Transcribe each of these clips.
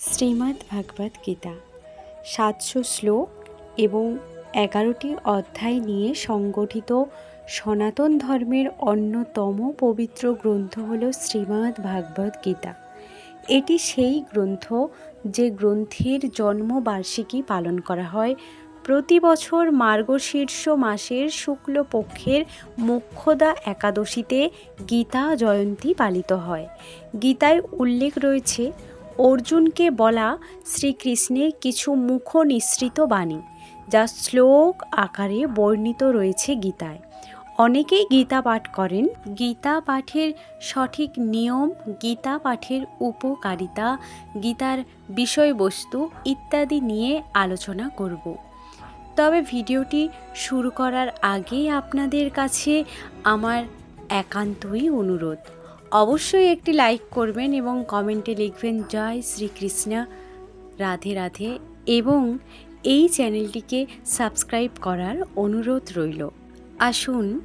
শ্রীমদ্ ভাগবত গীতা। সাতশো শ্লোক এবং এগারোটি অধ্যায় নিয়ে সংগঠিত সনাতন ধর্মের অন্যতম পবিত্র গ্রন্থ হল শ্রীমদ্ ভাগবত গীতা। এটি সেই গ্রন্থ যে গ্রন্থের জন্মবার্ষিকী পালন করা হয়। প্রতি বছর মার্গশীর্ষ মাসের শুক্লপক্ষের মোক্ষদা একাদশীতে গীতা জয়ন্তী পালিত হয়। গীতায় উল্লেখ রয়েছে অর্জুনকে বলা শ্রীকৃষ্ণের কিছু মুখ নিঃসৃত বাণী, যা শ্লোক আকারে বর্ণিত রয়েছে গীতায়। অনেকেই গীতা পাঠ করেন। গীতা পাঠের সঠিক নিয়ম, গীতা পাঠের উপকারিতা, গীতার বিষয়বস্তু ইত্যাদি নিয়ে আলোচনা করব। তবে ভিডিওটি শুরু করার আগে আপনাদের কাছে আমার একান্তই অনুরোধ। অবশ্যই একটি লাইক করবেন এবং কমেন্টে লিখবেন, জয় শ্রীকৃষ্ণ, রাধে রাধে। এবং এই চ্যানেলটিকে সাবস্ক্রাইব করার অনুরোধ রইল। আসুন,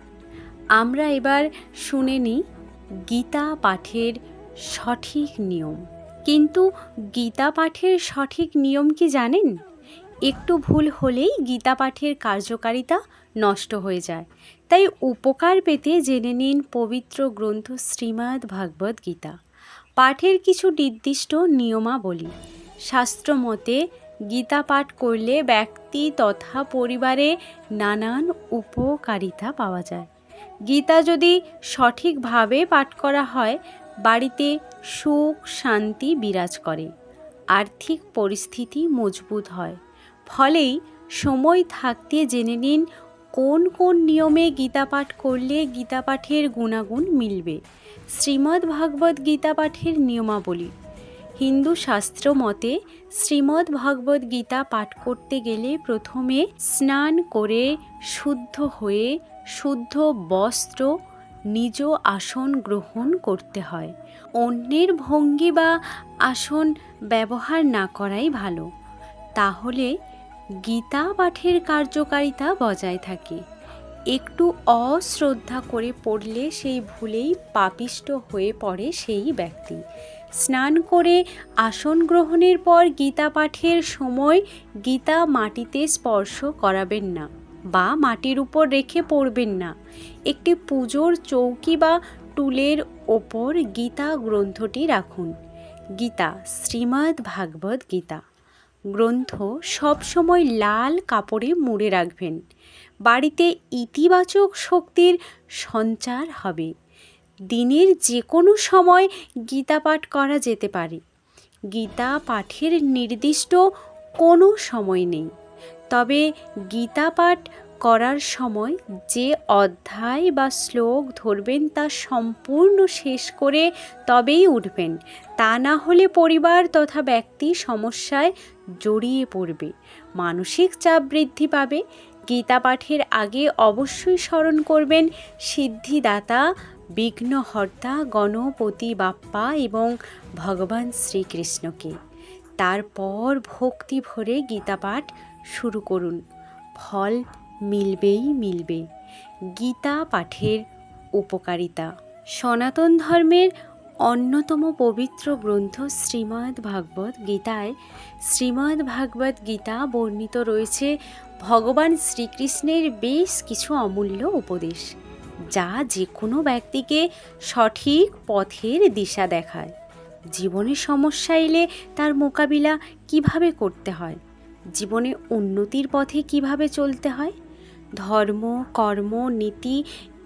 আমরা এবার শুনে নিই গীতা পাঠের সঠিক নিয়ম। কিন্তু গীতা পাঠের সঠিক নিয়ম কি জানেন? একটু ভুল হলেই গীতা পাঠের কার্যকারিতা নষ্ট হয়ে যায়। তাই উপকার পেতে জেনে নিন পবিত্র গ্রন্থ শ্রীমদ্ ভাগবত গীতা। পাঠের কিছু নির্দিষ্ট নিয়মাবলী। শাস্ত্র মতে, গীতা পাঠ করলে ব্যক্তি তথা পরিবারে নানান উপকারিতা পাওয়া যায়। গীতা যদি সঠিকভাবে পাঠ করা হয়, বাড়িতে সুখ শান্তি বিরাজ করে। আর্থিক পরিস্থিতি মজবুত হয়। ফলেই সময় থাকতে জেনে নিন কোন কোন নিয়মে গীতা পাঠ করলে গীতা পাঠের গুণাগুণ মিলবে? শ্রীমদ্ ভাগবত গীতা পাঠের নিয়মাবলী। হিন্দু শাস্ত্র মতে, শ্রীমদ্ ভগবদ গীতা পাঠ করতে গেলে প্রথমে স্নান করে শুদ্ধ হয়ে শুদ্ধ বস্ত্র, নিজ আসন গ্রহণ করতে হয়। অন্যের ভঙ্গি বা আসন ব্যবহার না করাই ভালো। তাহলে গীতা পাঠের কার্যকারিতা বজায় থাকে। একটু অশ্রদ্ধা করে পড়লে সেই ভুলেই পাপিষ্ট হয়ে পড়ে সেই ব্যক্তি। স্নান করে আসন গ্রহণের পর গীতা পাঠের সময় গীতা মাটিতে স্পর্শ করাবেন না বা মাটির উপর রেখে পড়বেন না। একটি পুজোর চৌকি বা টুলের ওপর গীতা গ্রন্থটি রাখুন। গীতা, শ্রীমদ্ ভাগবত গীতা। গ্রন্থ সবসময় লাল কাপড়ে মুড়ে রাখবেন। বাড়িতে ইতিবাচক শক্তির সঞ্চার হবে। দিনের যে কোনো সময় গীতা পাঠ করা যেতে পারে। গীতা পাঠের নির্দিষ্ট কোনো সময় নেই। তবে গীতা পাঠ করার সময় যে অধ্যায় বা শ্লোক ধরবেন তা সম্পূর্ণ শেষ করে তবেই উঠবেন। তা না হলে পরিবার তথা ব্যক্তি সমস্যায় জড়িয়ে পড়বে। মানসিক চাপ বৃদ্ধি পাবে। গীতা পাঠের আগে অবশ্যই স্মরণ করবেন সিদ্ধিদাতা, বিঘ্নহর্তা, গণপতি বাপ্পা এবং ভগবান শ্রীকৃষ্ণকে। তারপর ভক্তি ভরে গীতা পাঠ শুরু করুন। ফল মিলবেই মিলবে। গীতা পাঠের উপকারিতা। সনাতন ধর্মের অন্যতম পবিত্র গ্রন্থ শ্রীমদ্ ভাগবত গীতায় শ্রীমদ্ ভাগবত গীতা বর্ণিত রয়েছে ভগবান শ্রীকৃষ্ণের বেশ কিছু অমূল্য উপদেশ, যা যে কোনো ব্যক্তিকে সঠিক পথের দিশা দেখায়। জীবনে সমস্যা এলে তার মোকাবিলা কীভাবে করতে হয়? জীবনে উন্নতির পথে কীভাবে চলতে হয়? ধর্ম, কর্ম, নীতি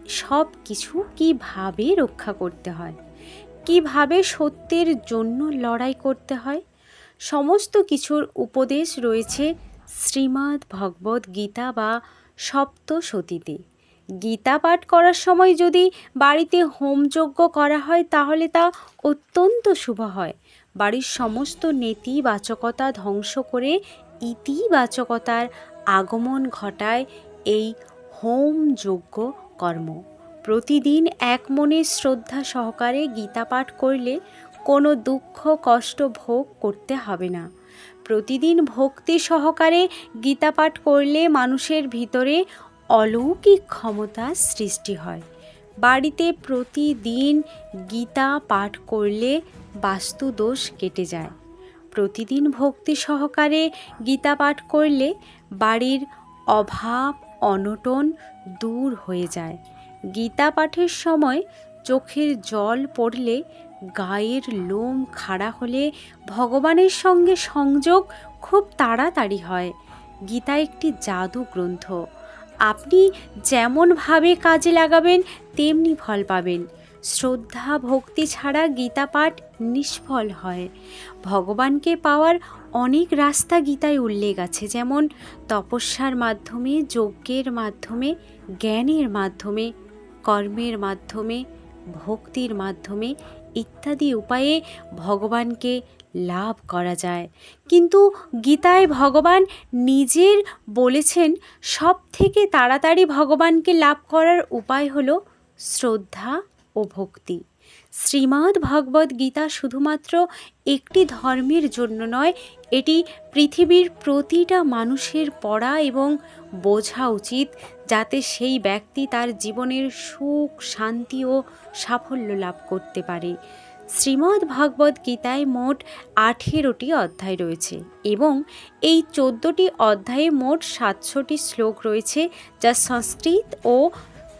সব কিছু কীভাবে রক্ষা করতে হয়? কীভাবে সত্যের জন্য লড়াই করতে হয়? সমস্ত কিছুর উপদেশ রয়েছে শ্রীমদ্ ভগবত গীতা বা সপ্তসতীতে গীতা পাঠ করার সময় যদি বাড়িতে হোমযজ্ঞ করা হয়, তাহলে তা অত্যন্ত শুভ হয়। বাড়ির সমস্ত নেতিবাচকতা ধ্বংস করে ইতিবাচকতার আগমন ঘটায় এই হোম যজ্ঞ কর্ম। প্রতিদিন এক মনে শ্রদ্ধা সহকারে গীতা পাঠ করলে কোনো দুঃখ, কষ্ট ভোগ করতে হবে না। প্রতিদিন ভক্তি সহকারে গীতা পাঠ করলে মানুষের ভিতরে অলৌকিক ক্ষমতার সৃষ্টি হয়। বাড়িতে প্রতিদিন গীতা পাঠ করলে বাস্তুদোষ কেটে যায়। প্রতিদিন ভক্তি সহকারে গীতা পাঠ করলে বাড়ির অভাব, অনটন দূর হয়ে যায়। গীতা পাঠের সময় চোখের জল পড়লে গায়ের লোম খাড়া হলে ভগবানের সঙ্গে সংযোগ খুব তাড়াতাড়ি হয়। গীতা একটি জাদু গ্রন্থ। আপনি যেমনভাবে কাজে লাগাবেন, তেমনি ফল পাবেন। শ্রদ্ধা, ভক্তি ছাড়া গীতা পাঠ নিষ্ফল হয়। ভগবানকে পাওয়ার অনেক রাস্তা গীতায় উল্লেখ আছে, যেমন তপস্যার মাধ্যমে, যজ্ঞের মাধ্যমে, জ্ঞানের মাধ্যমে কর্মের মাধ্যমে, ভক্তির মাধ্যমে ইত্যাদি উপায়ে ভগবানকে লাভ করা যায়। কিন্তু গীতায় ভগবান নিজের বলেছেন সব থেকে তাড়াতাড়ি ভগবানকে লাভ করার উপায় হলো শ্রদ্ধা ও ভক্তি। শ্রীমদ্ ভগবদ্ গীতা শুধুমাত্র একটি ধর্মের জন্য নয়, এটি পৃথিবীর প্রতিটা মানুষের পড়া এবং বোঝা উচিত যাতে সেই ব্যক্তি তার জীবনের সুখ, শান্তি ও সাফল্য লাভ করতে পারে। শ্রীমদ্ ভগবদ্ গীতায় মোট আঠেরোটি অধ্যায় রয়েছে এবং এই চোদ্দোটি অধ্যায়ে মোট সাতশোটি শ্লোক রয়েছে যা সংস্কৃত ও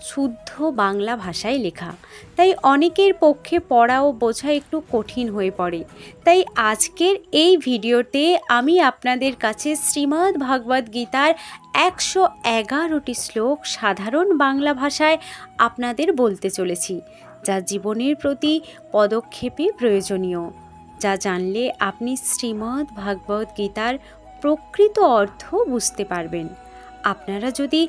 শুদ্ধ বাংলা ভাষায় লেখা। তাই অনেকের পক্ষে পড়া ও বোঝা একটু কঠিন হয়ে পড়ে। তাই আজকের এই ভিডিওতে আমি আপনাদের কাছে শ্রীমদ্ ভগবদ্ গীতার একশো এগারোটি শ্লোক সাধারণ বাংলা ভাষায় আপনাদের বলতে চলেছি, যা জীবনের প্রতি পদক্ষেপে প্রয়োজনীয়। যা জানলে আপনি শ্রীমদ্ ভাগবত গীতার প্রকৃত অর্থ বুঝতে পারবেন। আপনারা যদি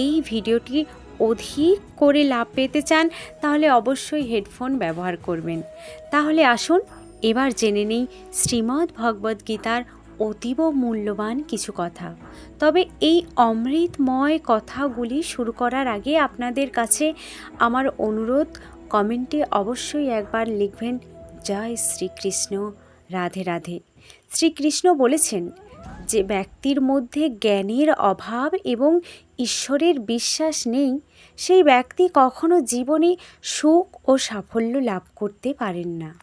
এই ভিডিওটি অধিক করে লাভ পেতে চান, তাহলে অবশ্যই হেডফোন ব্যবহার করবেন। তাহলে আসুন, এবার জেনে নিই শ্রীমদ্ ভগবদ্ গীতার অতীব মূল্যবান কিছু কথা। তবে এই অমৃতময় কথাগুলি শুরু করার আগে আপনাদের কাছে আমার অনুরোধ, কমেন্টে অবশ্যই একবার লিখবেন, জয় শ্রীকৃষ্ণ, রাধে রাধে। শ্রীকৃষ্ণ বলেছেন যে, ব্যক্তির মধ্যে জ্ঞানের অভাব এবং ঈশ্বরের বিশ্বাস নেই, সেই ব্যক্তি কখনো জীবনে সুখ ও সাফল্য লাভ করতে পারেন না।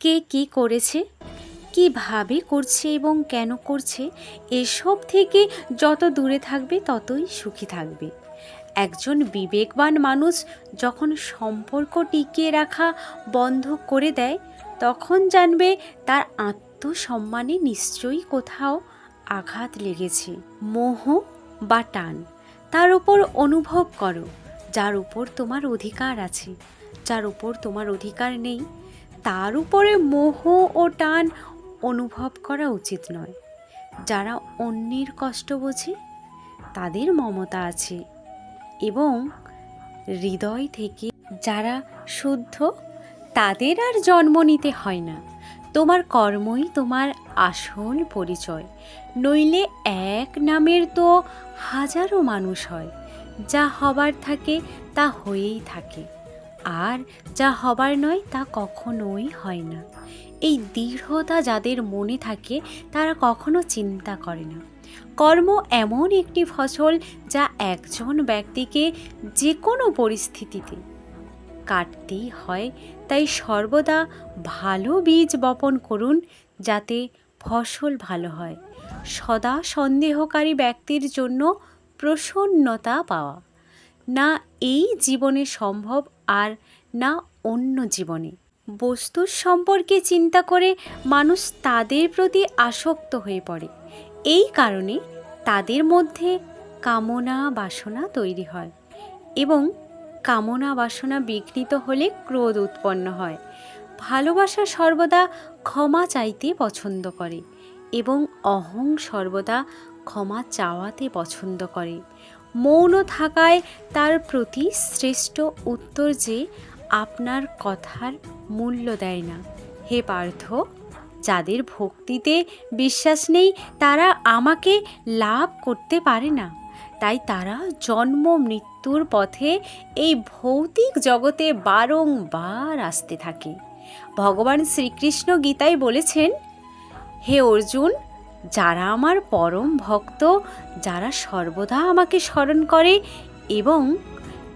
কে কি করেছে, কীভাবে করছে এবং কেন করছে, এসব থেকে যত দূরে থাকবে ততই সুখী থাকবে। একজন বিবেকবান মানুষ যখন সম্পর্ক টিকিয়ে রাখা বন্ধ করে দেয়, তখন জানবে তার আত্মসম্মানে নিশ্চয়ই কোথাও আঘাত লেগেছে, মোহ বা টান। তার উপর অনুভব করো, যার উপর তোমার অধিকার আছে। যার উপর তোমার অধিকার নেই, তার উপরে মোহ ও টান অনুভব করা উচিত নয়। যারা অন্যের কষ্ট বোঝে, তাদের মমতা আছে এবং হৃদয় থেকে যারা শুদ্ধ, তাদের আর জন্ম নিতে হয় না। তোমার কর্মই তোমার আসল পরিচয়। নইলে এক নামের তো হাজারো মানুষ হয়, যা হবার থাকে তা হয়েই থাকে, আর যা হবার নয় তা কখনোই হয় না। এই দৃঢ়তা যাদের মনে থাকে, তারা কখনো চিন্তা করে না। কর্ম এমন একটি ফসল যা একজন ব্যক্তিকে যে কোনো পরিস্থিতিতে কাটতেই হয়, তাই সর্বদা ভালো বীজ বপন করুন, যাতে ফসল ভালো হয়। সদা সন্দেহকারী ব্যক্তির জন্য প্রসন্নতা পাওয়া। না এই জীবনে সম্ভব আর না অন্য জীবনে। বস্তুর সম্পর্কে চিন্তা করে মানুষ তাদের প্রতি আসক্ত হয়ে পড়ে। এই কারণে তাদের মধ্যে কামনা বাসনা তৈরি হয় এবং কামনা বাসনা বিঘ্নিত হলে ক্রোধ উৎপন্ন হয়। ভালোবাসা সর্বদা ক্ষমা চাইতে পছন্দ করে এবং অহং সর্বদা ক্ষমা চাওয়াতে পছন্দ করে। মৌন থাকায় তার প্রতি শ্রেষ্ঠ উত্তর যে আপনার কথার মূল্য দেয় না। হে পার্থ, যাদের ভক্তিতে বিশ্বাস নেই, তারা আমাকে লাভ করতে পারে না। তাই তারা জন্ম মৃত্যুর পথে এই ভৌতিক জগতে বারংবার আসতে থাকে। ভগবান শ্রীকৃষ্ণ গীতায় বলেছেন, হে অর্জুন, যারা আমার পরম ভক্ত, যারা সর্বদা আমাকে স্মরণ করে এবং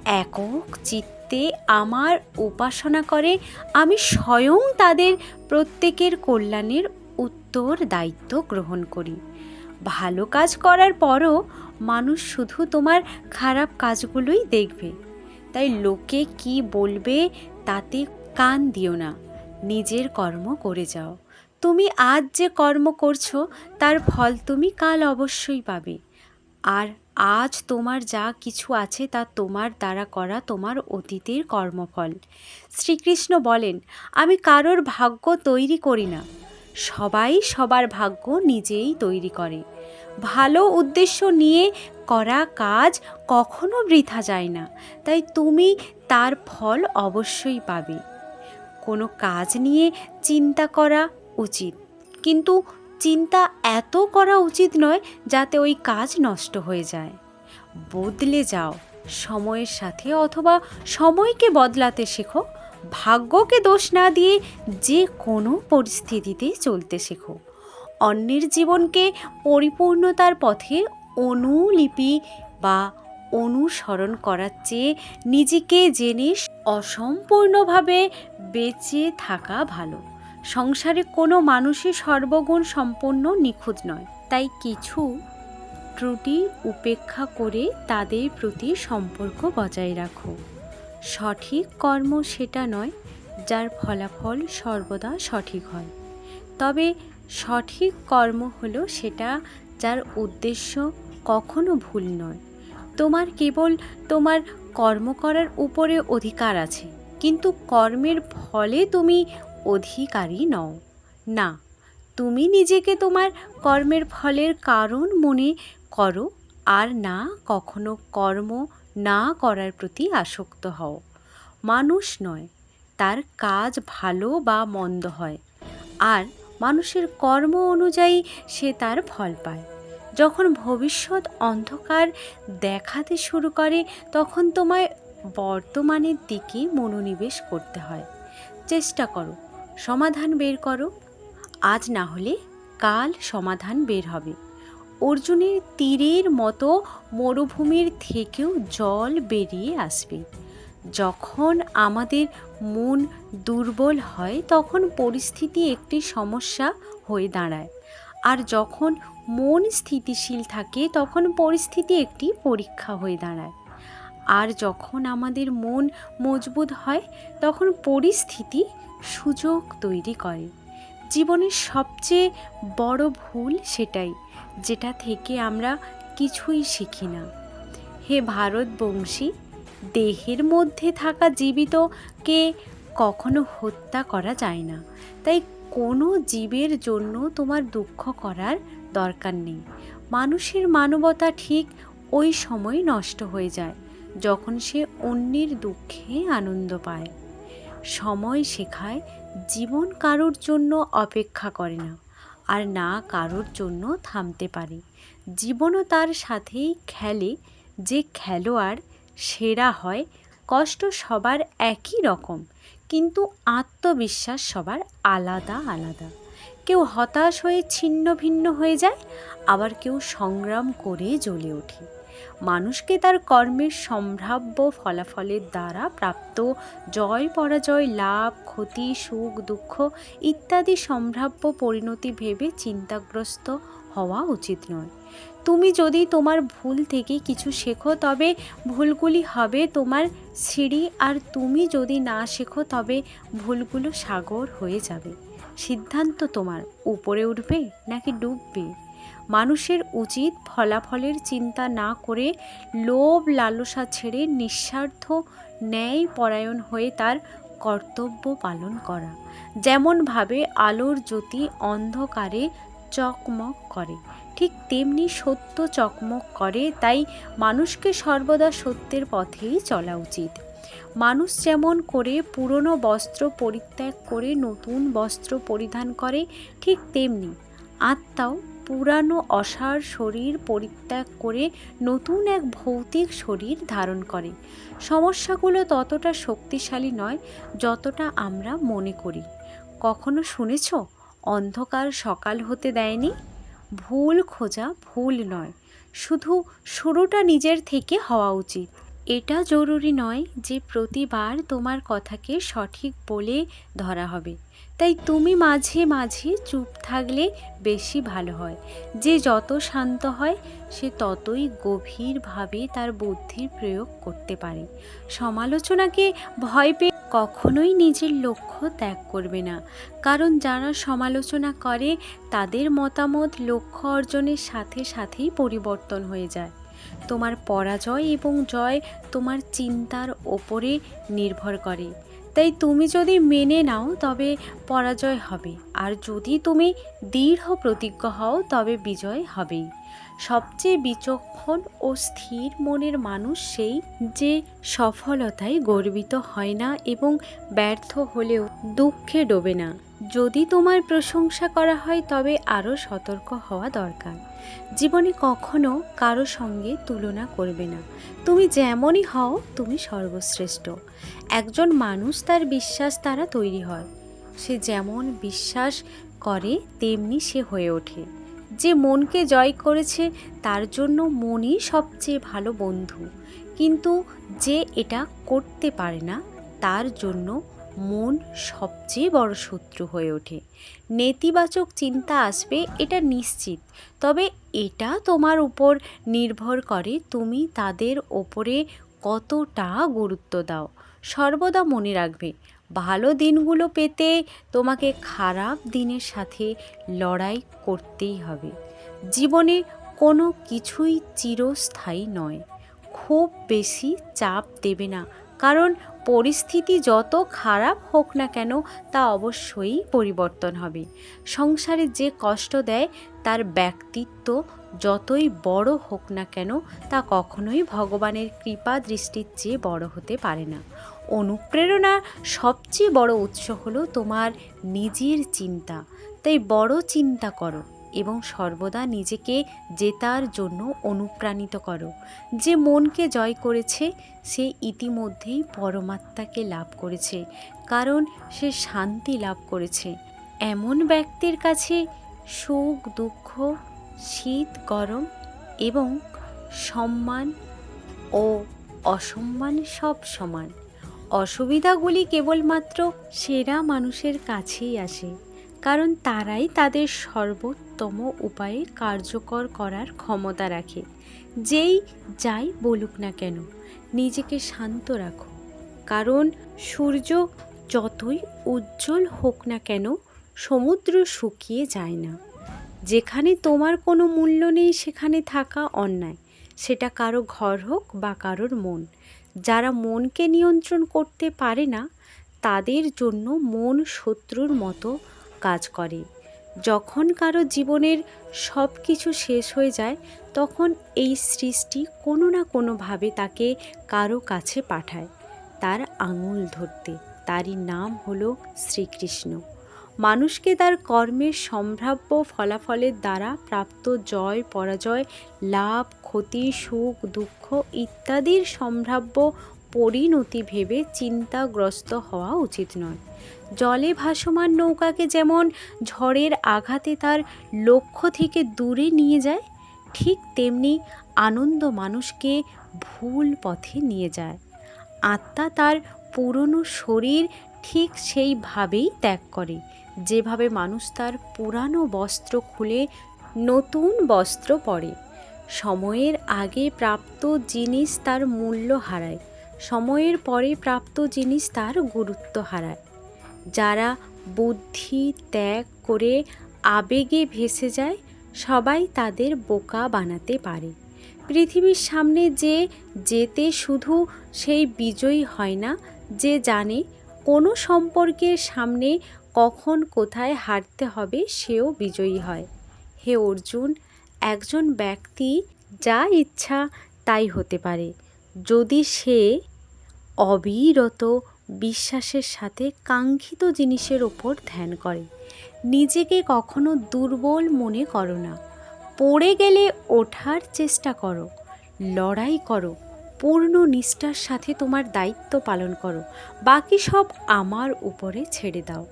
একক চিত্তে আমার উপাসনা করে, আমি স্বয়ং তাদের প্রত্যেকের কল্যাণের উত্তর দায়িত্ব গ্রহণ করি। ভালো কাজ করার পরও মানুষ শুধু তোমার খারাপ কাজগুলোই দেখবে। তাই লোকে কি বলবে তাতে কান দিও না। নিজের কর্ম করে যাও। তুমি আজ যে কর্ম করছ, তার ফল তুমি কাল অবশ্যই পাবে। আর আজ তোমার যা কিছু আছে, তা তোমার দ্বারা করা তোমার অতীতের কর্মফল। শ্রীকৃষ্ণ বলেন, আমি কারোর ভাগ্য তৈরি করি না। সবাই সবার ভাগ্য নিজেই তৈরি করে। ভালো উদ্দেশ্য নিয়ে করা কাজ কখনো বৃথা যায় না। তাই তুমি তার ফল অবশ্যই পাবে। কোনো কাজ নিয়ে চিন্তা করা উচিত। কিন্তু চিন্তা এত করা উচিত নয় যাতে ওই কাজ নষ্ট হয়ে যায়। বদলে যাও, সময়ের সাথে অথবা সময়কে বদলাতে শেখো, ভাগ্যকে দোষ না দিয়ে যে কোনো পরিস্থিতিতে চলতে শেখো। অন্যের জীবনকে পরিপূর্ণতার পথে অনুলিপি বা অনুসরণ করার চেয়ে নিজেকে জেনে অসম্পূর্ণভাবে বেঁচে থাকা ভালো। সংসারে কোনো মানুষই সর্বগুণ সম্পন্ন নিখুঁত নয়, তাই কিছু ত্রুটি উপেক্ষা করে তাদের প্রতি সম্পর্ক বজায় রাখো। সঠিক কর্ম সেটা নয়, যার ফলাফল সর্বদা সঠিক হয়। তবে সঠিক কর্ম হলো সেটা যার উদ্দেশ্য কখনো ভুল নয়। তোমার কেবল তোমার কর্ম করার উপরে অধিকার আছে, কিন্তু কর্মের ফলে তুমি অধিকারী নও। না, তুমি নিজেকে তোমার কর্মের ফলের কারণ মনে করো আর না কখনো কর্ম না করার প্রতি আসক্ত হও। মানুষ নয়, তার কাজ ভালো বা মন্দ হয়, আর মানুষের কর্ম অনুযায়ী সে তার ফল পায়। যখন ভবিষ্যৎ অন্ধকার দেখাতে শুরু করে, তখন তোমায় বর্তমানের দিকে মনোনিবেশ করতে হয়। চেষ্টা করো, সমাধান বের করো। আজ না হলে কাল সমাধান বের হবে। অর্জুনের তীরের মতো মরুভূমির থেকেও জল বেরিয়ে আসবে। যখন আমাদের মন দুর্বল হয়, তখন পরিস্থিতি একটি সমস্যা হয়ে দাঁড়ায়। আর যখন মন স্থিতিশীল থাকে, তখন পরিস্থিতি একটি পরীক্ষা হয়ে দাঁড়ায়। আর যখন আমাদের মন মজবুত হয়, তখন পরিস্থিতি সুযোগ তৈরি করে। জীবনের সবচেয়ে বড় ভুল সেটাই, যেটা থেকে আমরা কিছুই শিখি না। হে ভারতবংশী, দেহের মধ্যে থাকা জীবিতকে কখনো হত্যা করা যায় না। তাই কোনো জীবের জন্য তোমার দুঃখ করার দরকার নেই। মানুষের মানবতা ঠিক ওই সময় নষ্ট হয়ে যায়, যখন সে অন্যের দুঃখে আনন্দ পায়। সময় শেখায় জীবন কারোর জন্য অপেক্ষা করে না, আর না কারোর জন্য থামতে পারে। জীবনও তার সাথেই খেলে, যে খেলোয়াড় সেরা হয়, কষ্ট সবার একই রকম। কিন্তু আত্মবিশ্বাস সবার আলাদা আলাদা। কেউ হতাশ হয়ে ছিন্ন ভিন্ন হয়ে যায়, আবার কেউ সংগ্রাম করে জ্বলে ওঠে। মানুষকে তার কর্মের সম্ভাব্য ফলাফলের দ্বারা প্রাপ্ত জয়, পরাজয়, লাভ, ক্ষতি, সুখ, দুঃখ ইত্যাদি সম্ভাব্য পরিণতি ভেবে চিন্তাগ্রস্ত হওয়া উচিত নয়। তুমি যদি তোমার ভুল থেকে কিছু শেখো, তবে ভুলগুলি হবে তোমার সিঁড়ি, আর তুমি যদি না শেখো, তবে ভুলগুলো সাগর হয়ে যাবে। সিদ্ধান্ত তোমার উপরে উঠবে নাকি ডুববে? মানুষের উচিত ফলাফলের চিন্তা না করে লোভ লালসা ছেড়ে নিঃস্বার্থ ন্যায় পরায়ণ হয়ে তার কর্তব্য পালন করা। যেমনভাবে আলোর জ্যোতি অন্ধকারে চকমক করে। ঠিক তেমনি সত্য চকমক করে, তাই মানুষকে সর্বদা সত্যের পথেই চলা উচিত। মানুষ যেমন করে পুরনো বস্ত্র পরিত্যাগ করে, নতুন বস্ত্র পরিধান করে, ঠিক তেমনি আত্মাও পুরানো অসার শরীর পরিত্যাগ করে, নতুন এক ভৌতিক শরীর ধারণ করে। সমস্যাগুলো ততটা শক্তিশালী নয়, যতটা আমরা মনে করি। কখনো শুনেছ? অন্ধকার সকাল হতে দেয়নি। ভুল খোঁজা ভুল নয়। শুধু শুরুটা নিজের থেকে হওয়া উচিত। এটা জরুরি নয় যে প্রতিবার তোমার কথাকে সঠিক বলে ধরা হবে। তাই তুমি মাঝে মাঝে চুপ থাকলে বেশি ভালো হয়। যে যত শান্ত হয়, সে ততই গভীরভাবে তার বুদ্ধির প্রয়োগ করতে পারে। সমালোচনাকে ভয় পেয়ে কখনোই নিজের লক্ষ্য ত্যাগ করবে না। কারণ যারা সমালোচনা করে, তাদের মতামত লক্ষ্য অর্জনের সাথে সাথেই পরিবর্তন হয়ে যায়। তোমার পরাজয় এবং জয় তোমার চিন্তার ওপরে নির্ভর করে। তাই তুমি যদি মেনে নাও, তবে পরাজয় হবে। আর যদি তুমি দৃঢ় প্রতিজ্ঞ হও, তবে বিজয় হবেই। সবচেয়ে বিচক্ষণ ও স্থির মনের মানুষ সেই যে সফলতায় গর্বিত হয় না এবং ব্যর্থ হলেও দুঃখে ডোবে না। যদি তোমার প্রশংসা করা হয় তবে আরও সতর্ক হওয়া দরকার। জীবনে কখনো কারও সঙ্গে তুলনা করবে না। তুমি যেমনই হও, তুমি সর্বশ্রেষ্ঠ। একজন মানুষ তার বিশ্বাস দ্বারা তৈরি হয়। সে যেমন বিশ্বাস করে, তেমনি সে হয়ে ওঠে। যে মনকে জয় করেছে, তার জন্য মনই সবচেয়ে ভালো বন্ধু। কিন্তু যে এটা করতে পারে না, তার জন্য মন সবচেয়ে বড় শত্রু হয়ে ওঠে। নেতিবাচক চিন্তা আসবে, এটা নিশ্চিত। তবে এটা তোমার উপর নির্ভর করে তুমি তাদের ওপরে কতটা গুরুত্ব দাও। সর্বদা মনে রাখবে ভালো দিনগুলো পেতে তোমাকে খারাপ দিনের সাথে লড়াই করতেই হবে। জীবনে কোনো কিছুই চিরস্থায়ী নয়। খুব বেশি চাপ দেবে না, কারণ পরিস্থিতি যত খারাপ হোক না কেন তা অবশ্যই পরিবর্তন হবে। সংসারে যে কষ্ট দেয়, তার ব্যক্তিত্ব যতই বড় হোক না কেন তা কখনোই ভগবানের কৃপা দৃষ্টির চেয়ে বড় হতে পারে না। অনুপ্রেরণা সবচেয়ে বড় উৎস হলো তোমার নিজের চিন্তা। তাই বড় চিন্তা করো এবং সর্বদা নিজেকে জেতার জন্য অনুপ্রাণিত করো। যে মনকে জয় করেছে, সে ইতিমধ্যেই পরমাত্মাকে লাভ করেছে, কারণ সে শান্তি লাভ করেছে। এমন ব্যক্তির কাছে সুখ, দুঃখ, শীত, গরম এবং সম্মান ও অসম্মান সব সমান। অসুবিধাগুলি কেবলমাত্র সেরা মানুষের কাছেই আসে, কারণ তারাই তাদের সর্বোত্তম উপায়ে কার্যকর করার ক্ষমতা রাখে। যেই যাই বলুক না কেন, নিজেকে শান্ত রাখো। কারণ সূর্য যতই উজ্জ্বল হোক না কেন, সমুদ্র শুকিয়ে যায় না। যেখানে তোমার কোনো মূল্য নেই সেখানে থাকা অন্যায়, সেটা কারও ঘর হোক বা কারোর মন। যারা মনকে নিয়ন্ত্রণ করতে পারে না, তাদের জন্য মন শত্রুর মতো কাজ করে। যখন কারও জীবনের সব কিছু শেষ হয়ে যায়, তখন এই সৃষ্টি কোনো না কোনোভাবে তাকে কারও কাছে পাঠায়। তার আঙুল ধরতে, তারই নাম হলো শ্রীকৃষ্ণ। মানুষকে তার কর্মের সম্ভাব্য ফলাফলের দ্বারা প্রাপ্ত জয়, পরাজয়, লাভ ক্ষতি, সুখ, দুঃখ ইত্যাদির সম্ভাব্য পরিণতি ভেবে চিন্তাগ্রস্ত হওয়া উচিত নয়। জলে ভাসমান নৌকাকে যেমন ঝড়ের আঘাতে তার লক্ষ্য থেকে দূরে নিয়ে যায়, ঠিক তেমনি আনন্দ মানুষকে ভুল পথে নিয়ে যায়। আত্মা তার পুরনো শরীর ঠিক সেইভাবেই ত্যাগ করে। যেভাবে মানুষ তার পুরানো বস্ত্র খুলে নতুন বস্ত্র পরে। সময়ের আগে প্রাপ্ত জিনিস তার মূল্য হারায়, সময়ের পরে প্রাপ্ত জিনিস তার গুরুত্ব হারায়। যারা বুদ্ধি ত্যাগ করে আবেগে ভেসে যায়, সবাই তাদের বোকা বানাতে পারে। পৃথিবীর সামনে যে যেতে শুধু সেই বিজয়ী হয় না, যে জানে কোনো সম্পর্কের সামনে কখন কোথায় হারতে হবে সেও বিজয়ী হয়। হে অর্জুন একজন ব্যক্তি যা ইচ্ছা তাই হতে পারে। যদি সে অবিরত বিশ্বাসের সাথে কাঙ্ক্ষিত জিনিসের ওপর ধ্যান করে, নিজেকে কখনো দুর্বল মনে করো না। পড়ে গেলে ওঠার চেষ্টা করো, লড়াই করো, পূর্ণ নিষ্ঠার সাথে তোমার দায়িত্ব পালন করো, বাকি সব আমার উপরে ছেড়ে দাও।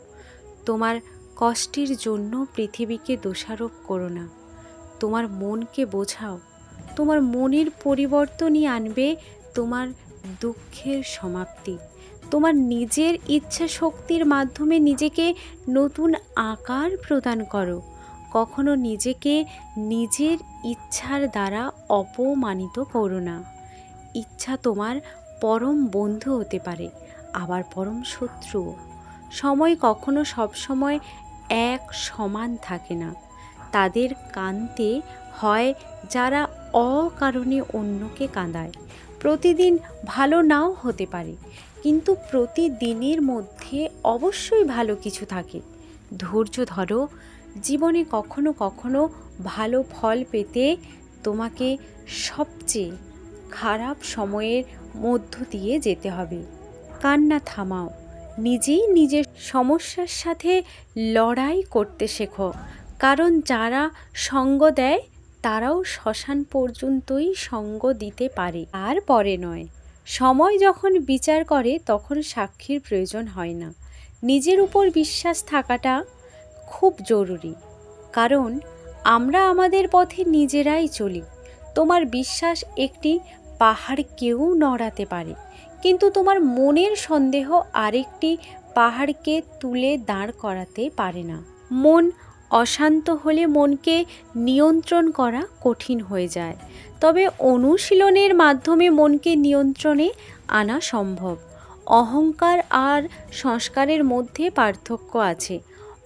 তোমার কষ্টের জন্য পৃথিবীকে দোষারোপ করো না। তোমার মনকে বোঝাও। তোমার মনের পরিবর্তনই আনবে তোমার দুঃখের সমাপ্তি। তোমার নিজের ইচ্ছা শক্তির মাধ্যমে নিজেকে নতুন আকার প্রদান করো। কখনো নিজেকে নিজের ইচ্ছার দ্বারা অপমানিত করো না। ইচ্ছা তোমার পরম বন্ধু হতে পারে, আবার পরম শত্রুও। সময় কখনো সবসময় এক সমান থাকে না। তাদের কানতে হয় যারা অকারণে অন্যকে কাঁদায়। প্রতিদিন ভালো নাও হতে পারে, কিন্তু প্রতিদিনের মধ্যে অবশ্যই ভালো কিছু থাকে। ধৈর্য ধরো, জীবনে কখনো কখনো ভালো ফল পেতে তোমাকে সবচেয়ে খারাপ সময়ের মধ্য দিয়ে যেতে হবে। কান্না থামাও, নিজেই নিজের সমস্যার সাথে লড়াই করতে শেখো। কারণ যারা সঙ্গ দেয়, তারাও শ্মশান পর্যন্তই সঙ্গ দিতে পারে। আর পরে নয়, সময় যখন বিচার করে, তখন সাক্ষীর প্রয়োজন হয় না। নিজের উপর বিশ্বাস থাকাটা খুব জরুরি। কারণ আমরা আমাদের পথে নিজেরাই চলি। তোমার বিশ্বাস একটি পাহাড়কেও নড়াতে পারে। কিন্তু তোমার মনের সন্দেহ আরেকটি পাহাড়কে তুলে দাঁড় করাতে পারে না। মন অশান্ত হলে মনকে নিয়ন্ত্রণ করা কঠিন হয়ে যায়। তবে অনুশীলনের মাধ্যমে মনকে নিয়ন্ত্রণে আনা সম্ভব। অহংকার আর সংস্কারের মধ্যে পার্থক্য আছে।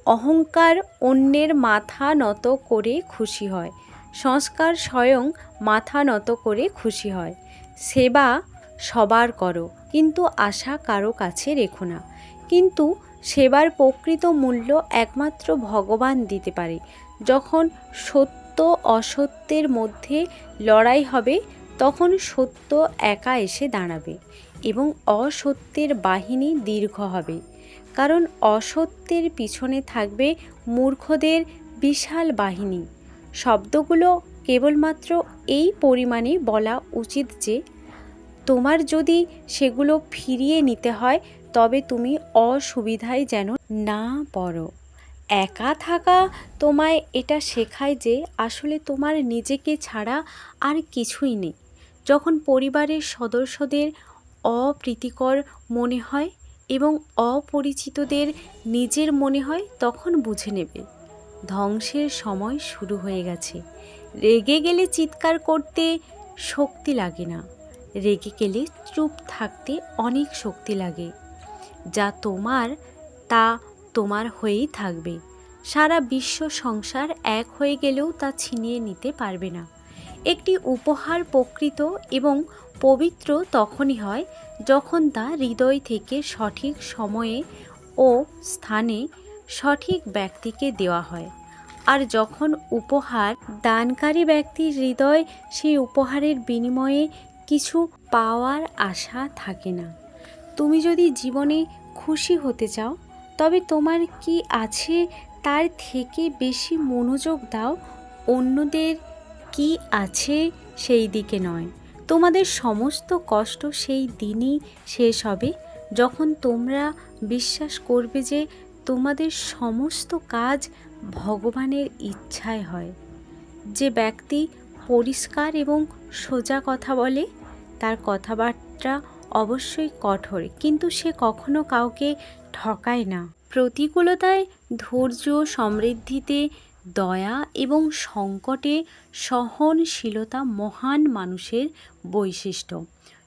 অহংকার অন্যের মাথা নত করে খুশি হয়। সংস্কার স্বয়ং মাথা নত করে খুশি হয়। সেবা সবার করো, কিন্তু আশা কারও কাছে রেখো না। কিন্তু সেবার প্রকৃত মূল্য একমাত্র ভগবান দিতে পারে। যখন সত্য অসত্যের মধ্যে লড়াই হবে, তখন সত্য একা এসে দাঁড়াবে এবং অসত্যের বাহিনী দীর্ঘ হবে। কারণ অসত্যের পিছনে থাকবে মূর্খদের বিশাল বাহিনী। শব্দগুলো কেবলমাত্র এই পরিমাণে বলা উচিত যে, তোমার যদি সেগুলো ফিরিয়ে নিতে হয় তবে তুমি অসুবিধায় যেন না পড়ো। একা থাকা তোমায় এটা শেখায় যে আসলে তোমার নিজেকে ছাড়া আর কিছুই নেই। যখন পরিবারের সদস্যদের অপ্রীতিকর মনে হয় এবং অপরিচিতদের নিজের মনে হয় তখন বুঝে নেবে। ধ্বংসের সময় শুরু হয়ে গেছে। রেগে গেলে চিৎকার করতে শক্তি লাগে না। রেগে গেলে চুপ থাকতে অনেক শক্তি লাগে। যা তোমার, তা তোমার হয়েই থাকবে। সারা বিশ্ব সংসার এক হয়ে গেলেও তা ছিনিয়ে নিতে পারবে না। একটি উপহার প্রকৃত এবং পবিত্র তখনই হয় যখন তা হৃদয় থেকে সঠিক সময়ে ও স্থানে সঠিক ব্যক্তিকে দেওয়া হয়। আর যখন উপহার দানকারী ব্যক্তির হৃদয় সেই উপহারের বিনিময়ে কিছু পাওয়ার আশা থাকে না। তুমি যদি জীবনে খুশি হতে চাও, তবে তোমার কি আছে তার থেকে বেশি মনোযোগ দাও? অন্যদের কি আছে সেই দিকে নয়। তোমাদের সমস্ত কষ্ট সেই দিনই শেষ হবে। যখন তোমরা বিশ্বাস করবে যে তোমাদের সমস্ত কাজ ভগবানের ইচ্ছায় হয়। যে ব্যক্তি পরিষ্কার এবং সোজা কথা বলে, তার কথাবার্তা অবশ্যই কঠোর, কিন্তু সে কখনো কাউকে ঠকায় না। প্রতিকূলতায় ধৈর্য, সমৃদ্ধিতে দয়া এবং সংকটে সহনশীলতা মহান মানুষের বৈশিষ্ট্য।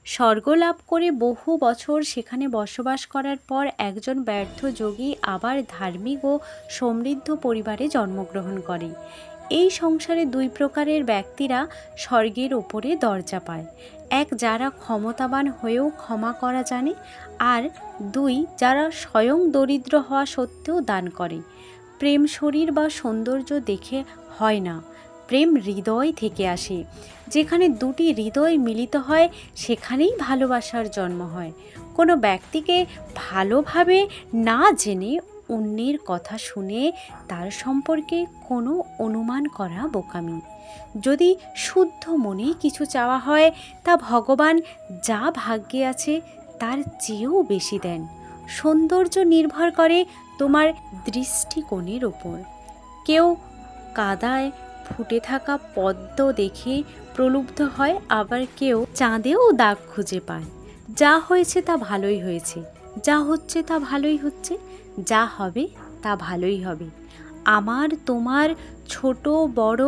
স্বর্গ লাভ করে বহু বছর সেখানে বসবাস করার পর একজন ব্যর্থ যোগী আবার ধার্মিক ও সমৃদ্ধ পরিবারে জন্মগ্রহণ করে। এই সংসারে দুই প্রকারের ব্যক্তিরা স্বর্গের ওপরে দরজা পায়। এক যারা ক্ষমতাবান হয়েও ক্ষমা করা জানে, আর দুই যারা স্বয়ং দরিদ্র হওয়া সত্ত্বেও দান করে। প্রেম শরীর বা সৌন্দর্য দেখে হয় না, প্রেম হৃদয় থেকে আসে। যেখানে দুটি হৃদয় মিলিত হয়, সেখানেই ভালোবাসার জন্ম হয়। কোনো ব্যক্তিকে ভালোভাবে না জেনে অন্যের কথা শুনে তার সম্পর্কে কোনো অনুমান করা বোকামি। যদি শুদ্ধ মনেই কিছু চাওয়া হয়, তা ভগবান যা ভাগ্যে আছে তার চেয়েও বেশি দেন। সৌন্দর্য নির্ভর করে তোমার দৃষ্টিকোণের ওপর। কেউ কাদায় ফুটে থাকা পদ্ম দেখে প্রলুব্ধ হয়, আবার কেউ চাঁদেও দাগ খুঁজে পায়। যা হয়েছে তা ভালোই হয়েছে, যা হচ্ছে তা ভালোই হচ্ছে, যা হবে তা ভালোই হবে। আমার, তোমার ছোট, বড়,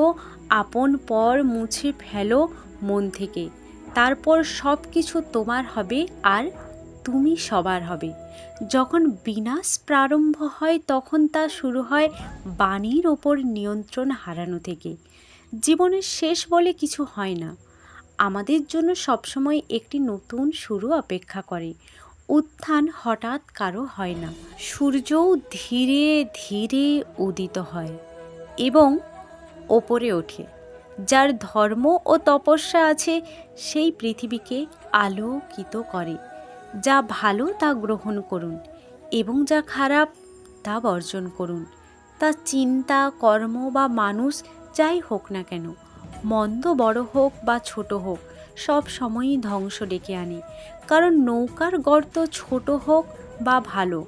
আপন পর মুছে ফেলো মন থেকে। তারপর সব কিছু তোমার হবে আর তুমি সবার হবে। যখন বিনাশ প্রারম্ভ হয়, তখন তা শুরু হয় বাণীর ওপর নিয়ন্ত্রণ হারানো থেকে। জীবনের শেষ বলে কিছু হয় না। আমাদের জন্য সবসময় একটি নতুন শুরু অপেক্ষা করে। উত্থান হঠাৎ কারও হয় না। সূর্যও ধীরে ধীরে উদিত হয় এবং ওপরে ওঠে। যার ধর্ম ও তপস্যা আছে, সেই পৃথিবীকে আলোকিত করে। যা ভালো তা গ্রহণ করুন এবং যা খারাপ তা বর্জন করুন। তা চিন্তা, কর্ম বা মানুষ যাই হোক না কেন, মন্দ বড় হোক বা ছোট হোক সব সময়ই ধ্বংস ডেকে আনে। কারণ নৌকার গর্ত ছোট হোক বা ভালো,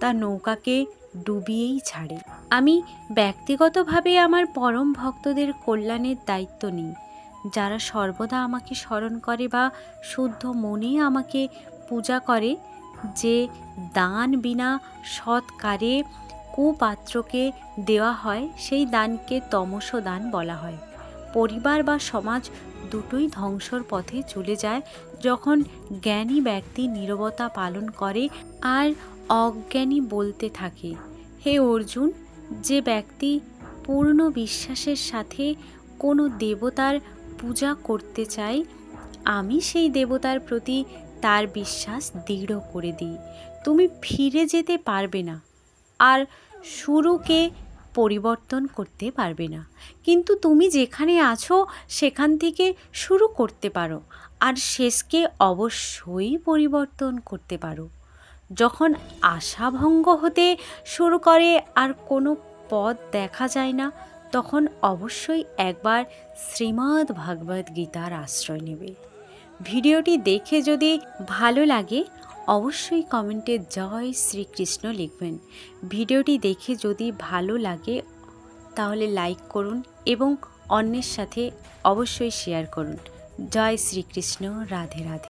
তা নৌকাকে ডুবিয়েই ছাড়ে। আমি ব্যক্তিগতভাবে আমার পরম ভক্তদের কল্যাণের দায়িত্ব নিই। যারা সর্বদা আমাকে স্মরণ করে বা শুদ্ধ মনে আমাকে পূজা করে, যে দান বিনা সৎকারে কুপাত্রকে দেওয়া হয়, সেই দানকে তমস দান বলা হয়। পরিবার বা সমাজ দুটোই ধ্বংসর পথে চলে যায় যখন জ্ঞানী ব্যক্তি নীরবতা পালন করে আর অজ্ঞানী বলতে থাকে। হে অর্জুন, যে ব্যক্তি পূর্ণ বিশ্বাসের সাথে কোনো দেবতার পূজা করতে চায়, আমি সেই দেবতার প্রতি তার বিশ্বাস দৃঢ় করে দিই। তুমি ফিরে যেতে পারবে না। আর শুরুকে পরিবর্তন করতে পারবে না। কিন্তু তুমি যেখানে আছো, সেখান থেকে শুরু করতে পারো। আর শেষকে অবশ্যই পরিবর্তন করতে পারো। যখন আশাভঙ্গ হতে শুরু করে আর কোনো পথ দেখা যায় না, তখন অবশ্যই একবার শ্রীমদ্ ভাগবত গীতার আশ্রয় নেবে। ভিডিওটি দেখে যদি ভালো লাগে অবশ্যই কমেন্টে জয় শ্রীকৃষ্ণ লিখবেন। ভিডিওটি দেখে যদি ভালো লাগে, তাহলে লাইক করুন এবং অন্যের সাথে অবশ্যই শেয়ার করুন। জয় শ্রীকৃষ্ণ, রাধে রাধে।